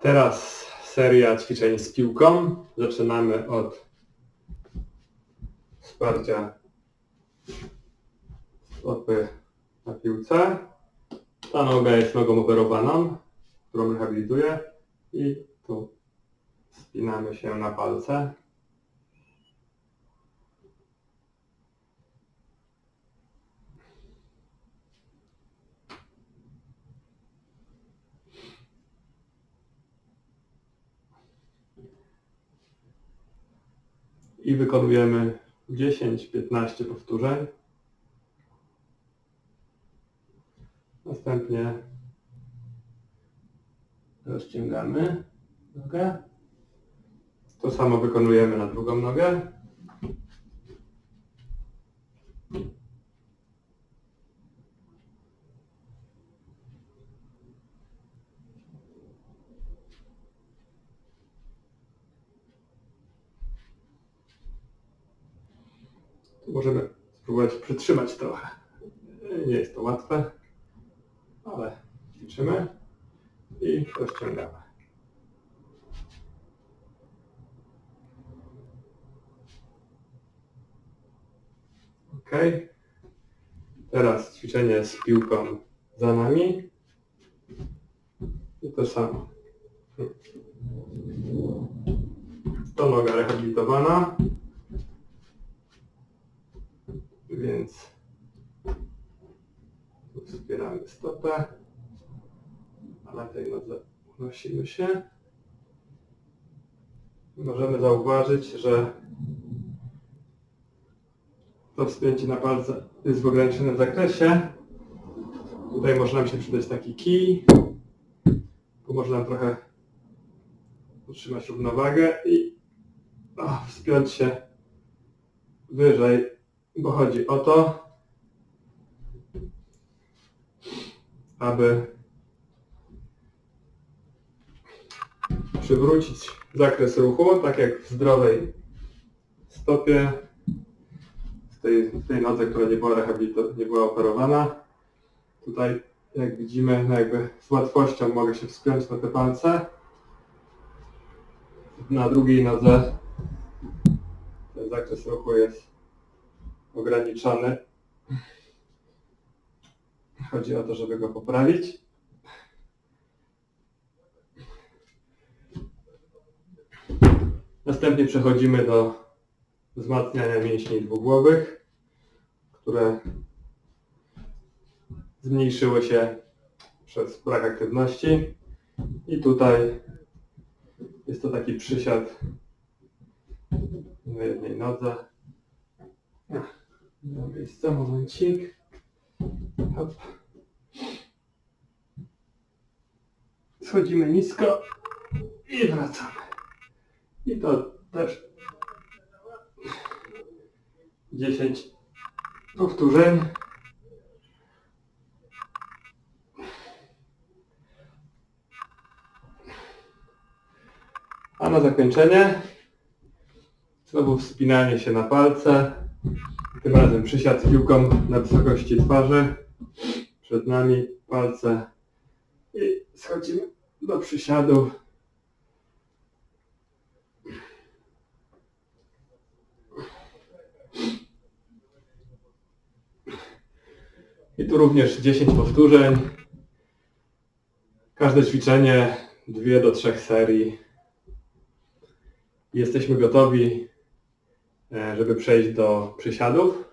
teraz seria ćwiczeń z piłką. Zaczynamy od wsparcia stopy na piłce. Ta noga jest nogą operowaną, którą rehabilituję i tu spinamy się na palce. I wykonujemy 10-15 powtórzeń. Następnie rozciągamy nogę. To samo wykonujemy na drugą nogę. Możemy spróbować przytrzymać trochę. Nie jest to łatwe, ale ćwiczymy i rozciągamy. Ok. Teraz ćwiczenie z piłką za nami. I to samo. To noga rehabilitowana. Więc wspieramy stopę, a na tej nodze unosimy się. Możemy zauważyć, że to wspięcie na palce jest w ograniczonym zakresie. Tutaj może nam się przydać taki kij, bo można nam trochę utrzymać równowagę i o, wspiąć się wyżej bo chodzi o to, aby przywrócić zakres ruchu, tak jak w zdrowej stopie, w tej, w tej nodze, która nie była rehabilitowana, nie była operowana. Tutaj, jak widzimy, no jakby z łatwością mogę się wspiąć na te palce. Na drugiej nodze ten zakres ruchu jest ograniczony. Chodzi o to, żeby go poprawić. Następnie przechodzimy do wzmacniania mięśni dwugłowych, które zmniejszyły się przez brak aktywności. I tutaj jest to taki przysiad na jednej nodze. Na miejsce, momencik. Hop. Schodzimy nisko i wracamy. I to też 10 powtórzeń. A na zakończenie znowu wspinanie się na palce. Tym razem przysiad z piłką na wysokości twarzy. Przed nami palce i schodzimy do przysiadu. I tu również 10 powtórzeń. Każde ćwiczenie 2 do 3 serii. Jesteśmy gotowi, żeby przejść do przysiadów.